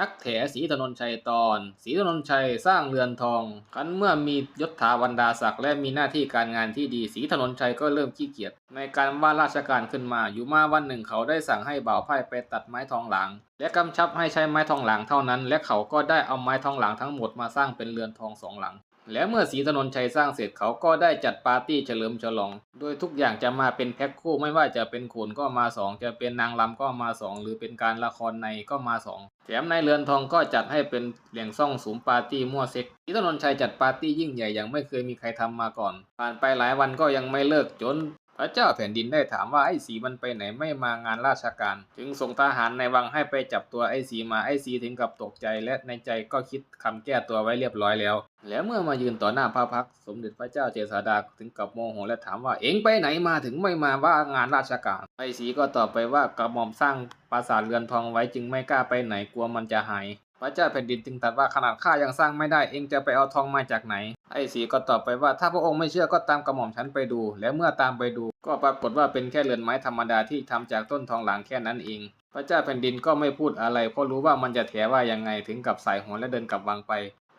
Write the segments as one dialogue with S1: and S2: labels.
S1: นักแถศรีถนนชัยตอนศรีถนนชัยสร้างเรือนทองคันเมื่อมียศถาบรรดาศักดิ์และมีหน้าที่การงานที่ดีศรีถนนชัยก็เริ่มขี้เกียจในการว่าราชการขึ้นมาอยู่มาวันหนึ่งเขาได้สั่งให้บ่าวไพ่ไปตัดไม้ทองหลางและกำชับให้ใช้ไม้ทองหลางเท่านั้น และเขาก็ได้เอาไม้ทองหลางทั้งหมดมาสร้างเป็นเรือนทองสองหลัง และเมื่อศรีถนนชัยสร้างเสร็จเขาก็ได้จัดปาร์ตี้เฉลิมฉลอง โดยทุกอย่างจะมาเป็นแพ็คคู่ไม่ว่าจะเป็นโขนก็มาสองจะเป็นนางรำก็มาสองหรือเป็นการละครในก็มาสองแถมในเรือนทองก็จัดให้เป็นแหล่งซ่องสูมปาร์ตี้มั่วเซ็กศรีถนนชัยจัดปาร์ตี้ยิ่งใหญ่อย่างไม่เคยมีใครทำมาก่อน ผ่านไปหลายวันก็ยังไม่เลิกจน ระเจ้าแผ่นดินได้ถามว่าไอ้สีมันไปไหนไม่มางานราชการ จึงส่งทหารในวังให้ไปจับตัวไอ้สีมาไอ้สีถึงกับตกใจและในใจก็คิดคำแก้ตัวไว้เรียบร้อยแล้ว แล้วเมื่อมายืนต่อหน้าพระพักสมเด็จพระเจ้าเจษาดาถึงกับโมโหและถามว่าเอ็งไปไหนมาถึงไม่มาว่างานราชการไอ้สีก็ตอบไปว่ากระหม่อมสร้างปราสาทเรือนทองไว้จึงไม่กล้าไปไหนกลัวมันจะหาย พระเจ้าแผ่นดินจึงตรัสว่าขนาดข้ายังสร้างไม่ได้เองจะไปเอาทองมาจากไหน ไอ้สีก็ตอบไปว่าถ้าพระองค์ไม่เชื่อก็ตามกระหม่อมฉันไปดู และเมื่อตามไปดู ก็ปรากฏว่าเป็นแค่เรือนไม้ธรรมดาที่ทำจากต้นทองหลางแค่นั้นเอง พระเจ้าแผ่นดินก็ไม่พูดอะไรเพราะรู้ว่ามันจะแถว่ายังไงถึงกับสายหัวและเดินกลับวังไป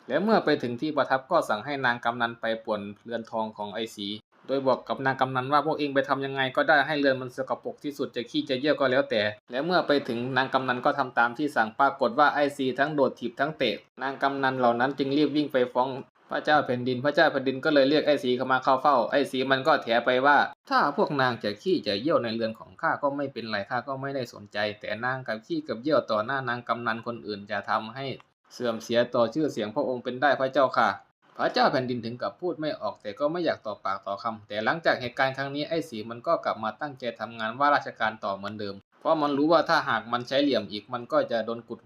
S1: และเมื่อไปถึงที่ประทับก็สั่งให้นางกำนันไปป่วนเรือนทองของไอ้สี โดยบอกกับนางกำนันว่าพวกเองไปทำยังไงก็ได้ให้เรือนมันสกปรกที่สุดจะขี้จะเยี่ยวก็แล้วแต่ และเมื่อไปถึงนางกำนันก็ทำตามที่สั่งปรากฏว่าไอซีทั้งโดดถีบทั้งเตะ นางกำนันเหล่านั้นจึงรีบวิ่งไปฟ้องพระเจ้าแผ่นดิน พระเจ้าแผ่นดินก็เลยเรียกไอ้สีเข้ามาเข้าเฝ้า ไอ้สีมันก็แถไปว่า ถ้าพวกนางจะขี้จะเยี่ยวในเรือนของข้าก็ไม่เป็นไรข้าก็ไม่ได้สนใจ แต่นางกับขี้กับเยี่ยวต่อหน้านางกำนันคนอื่นจะทำให้เสื่อมเสียต่อชื่อเสียงพระองค์เป็นได้พระเจ้าค่ะ พระเจ้าแผ่นดินถึงกับพูดไม่ออกแต่ก็ไม่อยากต่อปากต่อคำแต่หลังจากเหตุการณ์ครั้งนี้ไอ้สีมันก็กลับมาตั้งใจทำงานว่าราชการต่อเหมือนเดิม เพราะมันรู้ว่าถ้าหากมันใช้เหลี่ยมอีกมันก็จะโดนกุด